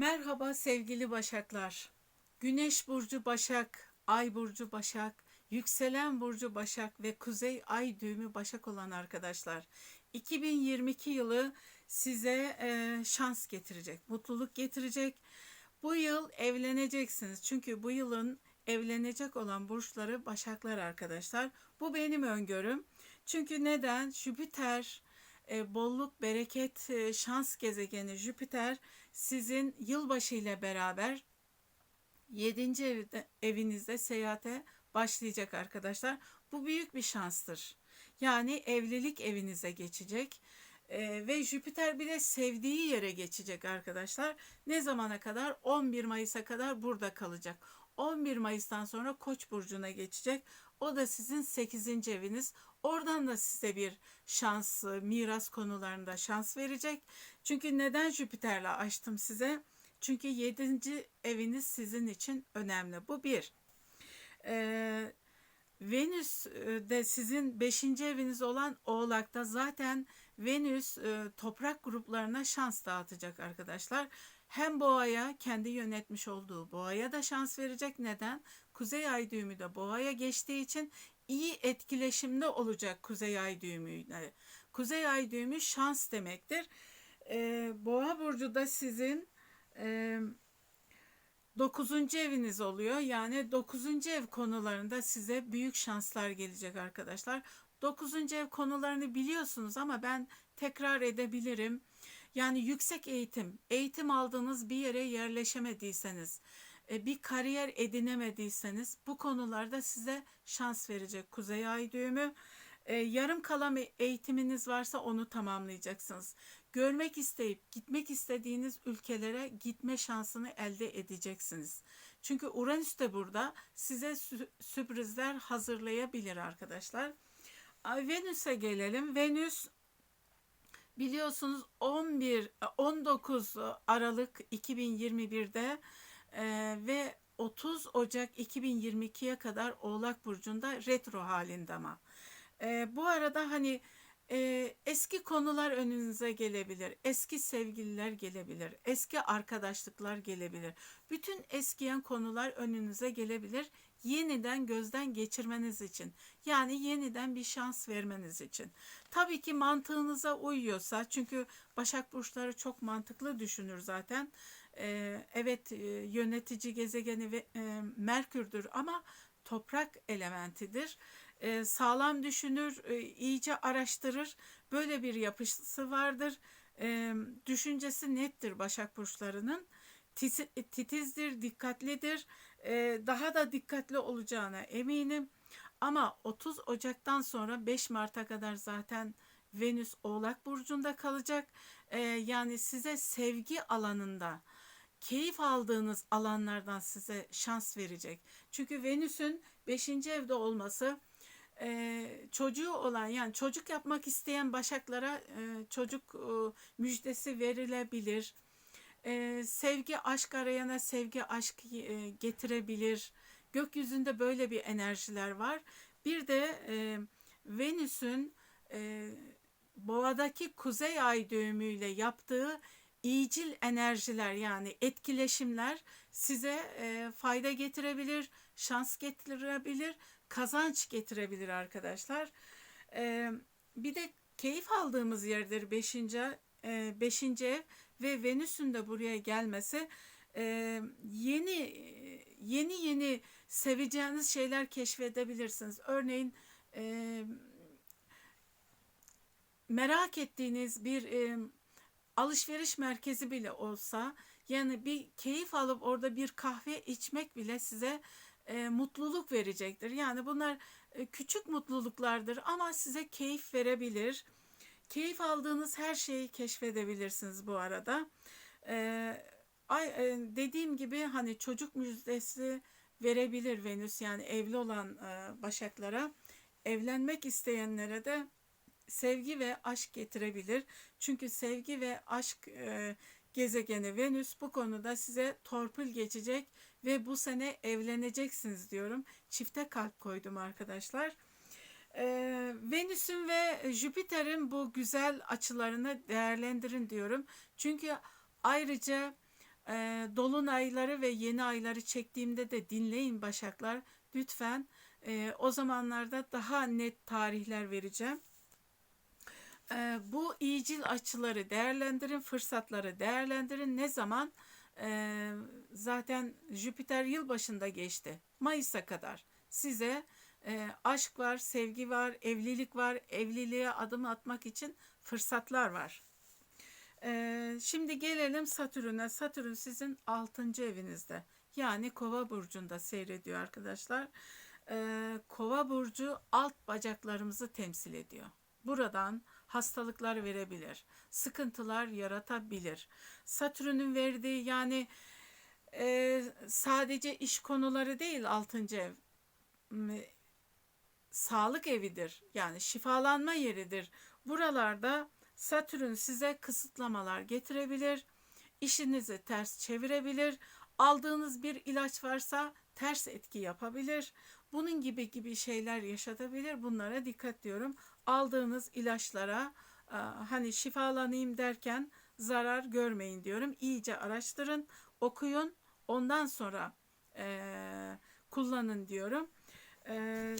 Merhaba sevgili Başaklar. Güneş burcu Başak, Ay burcu Başak, yükselen burcu Başak ve kuzey ay düğümü Başak olan arkadaşlar. 2022 yılı size e, şans getirecek, mutluluk getirecek. Bu yıl evleneceksiniz. Çünkü bu yılın evlenecek olan burçları Başaklar arkadaşlar. Bu benim öngörüm. Çünkü neden? Jüpiter e, bolluk, bereket, e, şans gezegeni Jüpiter sizin yılbaşı ile beraber 7. evde, evinizde seyahate başlayacak arkadaşlar. Bu büyük bir şanstır. Yani evlilik evinize geçecek. Ee, ve Jüpiter bir de sevdiği yere geçecek arkadaşlar. Ne zamana kadar? 11 Mayıs'a kadar burada kalacak. 11 Mayıs'tan sonra Koç burcuna geçecek. O da sizin 8. eviniz. Oradan da size bir şans, miras konularında şans verecek. Çünkü neden Jüpiter'le açtım size? Çünkü 7. eviniz sizin için önemli. Bu bir. Ee, Venüs e, de sizin 5. eviniz olan Oğlak'ta zaten Venüs e, toprak gruplarına şans dağıtacak arkadaşlar. Hem boğaya kendi yönetmiş olduğu boğaya da şans verecek. Neden? Kuzey ay düğümü de boğaya geçtiği için iyi etkileşimde olacak kuzey ay düğümüyle. Kuzey ay düğümü şans demektir. Ee, boğa burcu da sizin e, 9. eviniz oluyor. Yani 9. ev konularında size büyük şanslar gelecek arkadaşlar. 9. ev konularını biliyorsunuz ama ben tekrar edebilirim. Yani yüksek eğitim, eğitim aldığınız bir yere yerleşemediyseniz, e, bir kariyer edinemediyseniz bu konularda size şans verecek Kuzey Ay düğümü. E, yarım kalan eğitiminiz varsa onu tamamlayacaksınız. Görmek isteyip gitmek istediğiniz ülkelere gitme şansını elde edeceksiniz. Çünkü Uranüs de burada size sürprizler hazırlayabilir arkadaşlar. Venüs'e gelelim. Venüs biliyorsunuz 11 19 Aralık 2021'de e, ve 30 Ocak 2022'ye kadar Oğlak burcunda retro halinde ama. E, bu arada hani eski konular önünüze gelebilir. Eski sevgililer gelebilir. Eski arkadaşlıklar gelebilir. Bütün eskiyen konular önünüze gelebilir. Yeniden gözden geçirmeniz için. Yani yeniden bir şans vermeniz için. Tabii ki mantığınıza uyuyorsa çünkü Başak Burçları çok mantıklı düşünür zaten. Evet yönetici gezegeni Merkür'dür ama toprak elementidir e, sağlam düşünür, e, iyice araştırır. Böyle bir yapısı vardır. E, düşüncesi nettir Başak Burçları'nın. Titizdir, dikkatlidir. E, daha da dikkatli olacağına eminim. Ama 30 Ocak'tan sonra 5 Mart'a kadar zaten Venüs Oğlak Burcu'nda kalacak. E, yani size sevgi alanında, keyif aldığınız alanlardan size şans verecek. Çünkü Venüs'ün 5. evde olması e, çocuğu olan yani çocuk yapmak isteyen başaklara e, çocuk e, müjdesi verilebilir. E, sevgi aşk arayana sevgi aşk e, getirebilir. Gökyüzünde böyle bir enerjiler var. Bir de e, Venüs'ün e, boğadaki kuzey ay düğümüyle yaptığı iyicil enerjiler yani etkileşimler size e, fayda getirebilir, şans getirebilir kazanç getirebilir arkadaşlar. Ee, bir de keyif aldığımız yerdir 5. E, beşinci ev ve Venüs'ün de buraya gelmesi e, yeni yeni yeni seveceğiniz şeyler keşfedebilirsiniz. Örneğin e, merak ettiğiniz bir e, alışveriş merkezi bile olsa yani bir keyif alıp orada bir kahve içmek bile size e, mutluluk verecektir. Yani bunlar e, küçük mutluluklardır ama size keyif verebilir. Keyif aldığınız her şeyi keşfedebilirsiniz bu arada. E, ay, e, dediğim gibi hani çocuk müjdesi verebilir Venüs yani evli olan e, başaklara. Evlenmek isteyenlere de sevgi ve aşk getirebilir. Çünkü sevgi ve aşk e, gezegeni Venüs bu konuda size torpil geçecek ve bu sene evleneceksiniz diyorum. Çifte kalp koydum arkadaşlar. Ee, Venüs'ün ve Jüpiter'in bu güzel açılarını değerlendirin diyorum. Çünkü ayrıca e, dolunayları ve yeni ayları çektiğimde de dinleyin Başaklar. Lütfen e, o zamanlarda daha net tarihler vereceğim. E, bu iyicil açıları değerlendirin, fırsatları değerlendirin. Ne zaman? E, zaten Jüpiter yılbaşında geçti. Mayıs'a kadar size e, aşk var, sevgi var, evlilik var, evliliğe adım atmak için fırsatlar var. E, şimdi gelelim Satürn'e. Satürn sizin 6. evinizde. Yani Kova burcunda seyrediyor arkadaşlar. E, Kova burcu alt bacaklarımızı temsil ediyor. Buradan hastalıklar verebilir, sıkıntılar yaratabilir. Satürn'ün verdiği yani e, sadece iş konuları değil 6. ev sağlık evidir. Yani şifalanma yeridir. Buralarda Satürn size kısıtlamalar getirebilir. İşinizi ters çevirebilir. Aldığınız bir ilaç varsa ters etki yapabilir. Bunun gibi gibi şeyler yaşatabilir. Bunlara dikkat diyorum. Aldığınız ilaçlara e, hani şifalanayım derken zarar görmeyin diyorum. İyice araştırın, okuyun. Ondan sonra e, kullanın diyorum. E,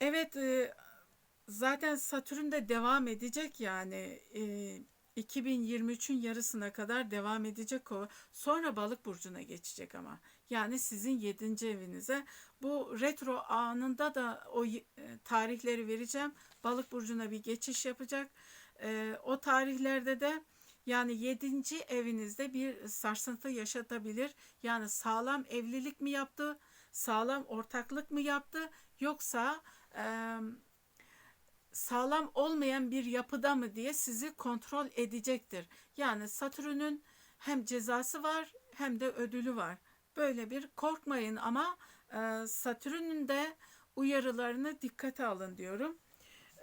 evet e, zaten Satürn de devam edecek yani. E, 2023'ün yarısına kadar devam edecek o. Sonra balık burcuna geçecek ama. Yani sizin 7. evinize. Bu retro anında da o e, tarihleri vereceğim. Balık burcuna bir geçiş yapacak. E, o tarihlerde de yani 7. evinizde bir sarsıntı yaşatabilir. Yani sağlam evlilik mi yaptı? Sağlam ortaklık mı yaptı? Yoksa eee sağlam olmayan bir yapıda mı diye sizi kontrol edecektir. Yani Satürn'ün hem cezası var hem de ödülü var. Böyle bir korkmayın ama e, Satürn'ün de uyarılarını dikkate alın diyorum.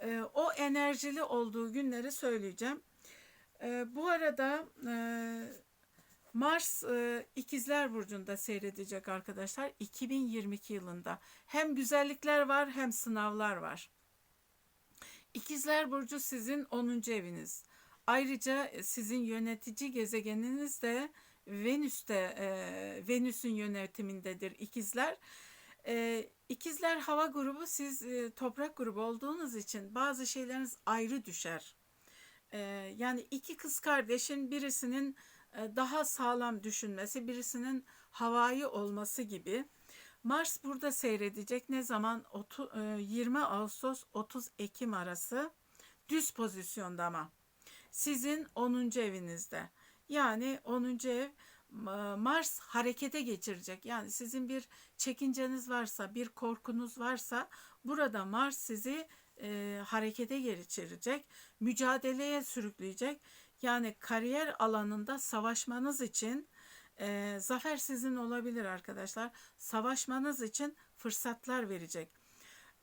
E, o enerjili olduğu günleri söyleyeceğim. E, bu arada e, Mars e, İkizler Burcu'nda seyredecek arkadaşlar 2022 yılında. Hem güzellikler var hem sınavlar var. İkizler Burcu sizin 10. eviniz. Ayrıca e, sizin yönetici gezegeniniz de Venüs'te, e, Venüs'ün yönetimindedir ikizler. E, ikizler hava grubu, siz e, toprak grubu olduğunuz için bazı şeyleriniz ayrı düşer. E, yani iki kız kardeşin birisinin e, daha sağlam düşünmesi, birisinin havai olması gibi. Mars burada seyredecek. Ne zaman? 20 e, Ağustos 30 Ekim arası düz pozisyonda ama. Sizin 10. evinizde. Yani 10. ev Mars harekete geçirecek. Yani sizin bir çekinceniz varsa, bir korkunuz varsa burada Mars sizi e, harekete geçirecek, mücadeleye sürükleyecek. Yani kariyer alanında savaşmanız için e, zafer sizin olabilir arkadaşlar. Savaşmanız için fırsatlar verecek.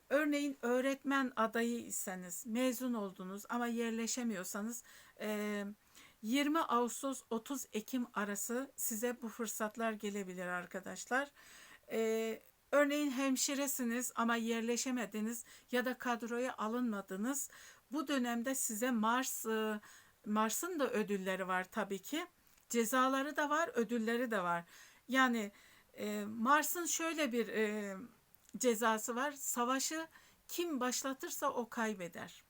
Örneğin öğretmen adayıysanız, mezun oldunuz ama yerleşemiyorsanız e, 20 Ağustos 30 Ekim arası size bu fırsatlar gelebilir arkadaşlar. E, örneğin hemşiresiniz ama yerleşemediniz ya da kadroya alınmadınız. Bu dönemde size Mars Mars'ın da ödülleri var tabii ki cezaları da var, ödülleri de var. Yani e, Mars'ın şöyle bir e, cezası var. Savaşı kim başlatırsa o kaybeder.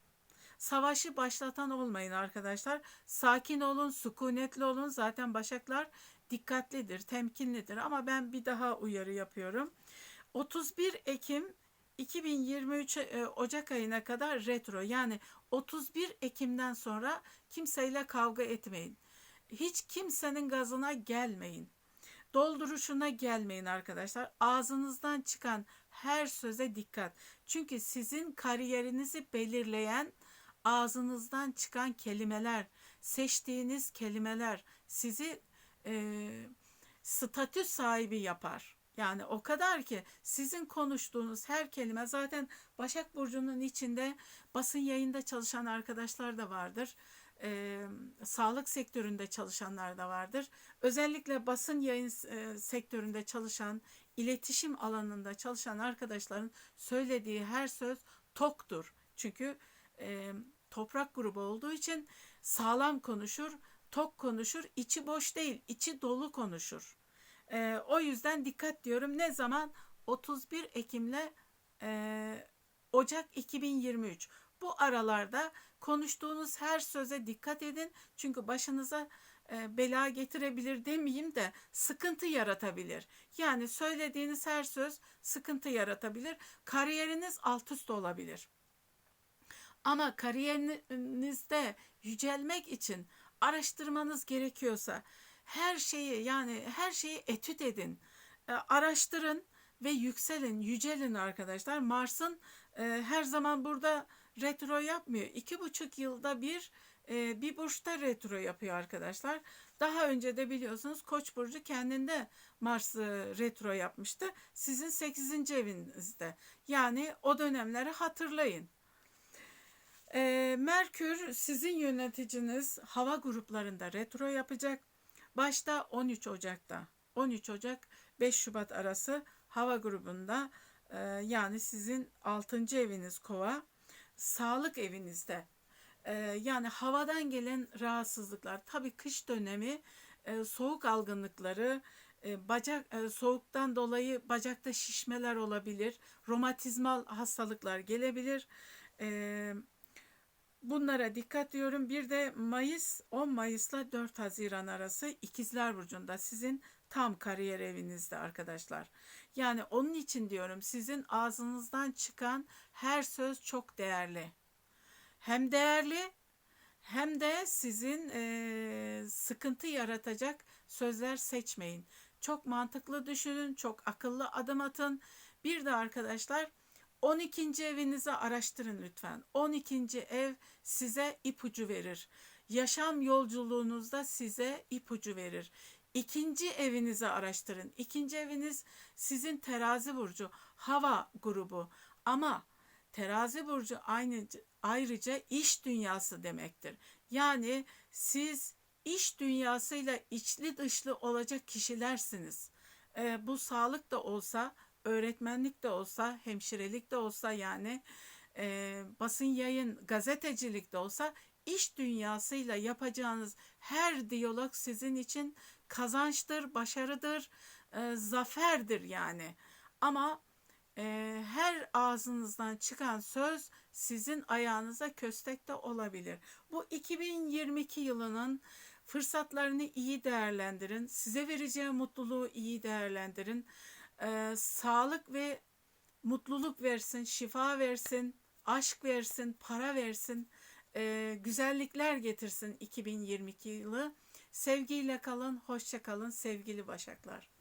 Savaşı başlatan olmayın arkadaşlar. Sakin olun, sükunetli olun. Zaten başaklar dikkatlidir, temkinlidir. Ama ben bir daha uyarı yapıyorum. 31 Ekim 2023 e, Ocak ayına kadar retro yani 31 Ekim'den sonra kimseyle kavga etmeyin hiç kimsenin gazına gelmeyin. Dolduruşuna gelmeyin arkadaşlar. Ağzınızdan çıkan her söze dikkat. Çünkü sizin kariyerinizi belirleyen ağzınızdan çıkan kelimeler, seçtiğiniz kelimeler sizi e, statü sahibi yapar. Yani o kadar ki sizin konuştuğunuz her kelime zaten Başak Burcu'nun içinde basın yayında çalışan arkadaşlar da vardır e, sağlık sektöründe çalışanlar da vardır. Özellikle basın yayın e, sektöründe çalışan, iletişim alanında çalışan arkadaşların söylediği her söz toktur. Çünkü e, toprak grubu olduğu için sağlam konuşur, tok konuşur, içi boş değil, içi dolu konuşur. Ee, o yüzden dikkat diyorum. Ne zaman? 31 Ekim'le e, Ocak 2023. Bu aralarda konuştuğunuz her söze dikkat edin. Çünkü başınıza e, bela getirebilir demeyeyim de sıkıntı yaratabilir. Yani söylediğiniz her söz sıkıntı yaratabilir. Kariyeriniz alt üst olabilir. Ama kariyerinizde yücelmek için araştırmanız gerekiyorsa her şeyi yani her şeyi etüt edin. E, araştırın ve yükselin, yücelin arkadaşlar. Mars'ın e, her zaman burada retro yapmıyor. İki buçuk yılda bir e, bir burçta retro yapıyor arkadaşlar. Daha önce de biliyorsunuz Koç burcu kendinde Mars'ı retro yapmıştı. Sizin 8. evinizde. Yani o dönemleri hatırlayın. E, Merkür sizin yöneticiniz hava gruplarında retro yapacak. Başta 13 Ocak'ta 13 Ocak 5 Şubat arası hava grubunda e, yani sizin 6. eviniz kova sağlık evinizde e, yani havadan gelen rahatsızlıklar tabii kış dönemi e, soğuk algınlıkları bacak soğuktan dolayı bacakta şişmeler olabilir romatizmal hastalıklar gelebilir Bunlara dikkat diyorum. Bir de Mayıs 10 Mayıs'la 4 Haziran arası İkizler Burcu'nda sizin tam kariyer evinizde arkadaşlar. Yani onun için diyorum sizin ağzınızdan çıkan her söz çok değerli. Hem değerli hem de sizin e, sıkıntı yaratacak sözler seçmeyin. Çok mantıklı düşünün, çok akıllı adım atın. Bir de arkadaşlar 12. evinizi araştırın lütfen. 12. ev size ipucu verir. Yaşam yolculuğunuzda size ipucu verir. İkinci evinizi araştırın. İkinci eviniz sizin terazi burcu, hava grubu. Ama terazi burcu aynı ayrıca iş dünyası demektir. Yani siz iş dünyasıyla içli dışlı olacak kişilersiniz. E, bu sağlık da olsa, öğretmenlik de olsa, hemşirelik de olsa yani e, basın yayın, gazetecilik de olsa iş dünyasıyla yapacağınız her diyalog sizin için kazançtır, başarıdır, e, zaferdir yani. Ama e, her ağzınızdan çıkan söz sizin ayağınıza köstek de olabilir. Bu 2022 yılının fırsatlarını iyi değerlendirin. Size vereceği mutluluğu iyi değerlendirin. E, sağlık ve mutluluk versin, şifa versin, aşk versin, para versin, e, güzellikler getirsin 2022 yılı. Sevgiyle kalın, hoşça kalın sevgili Başaklar.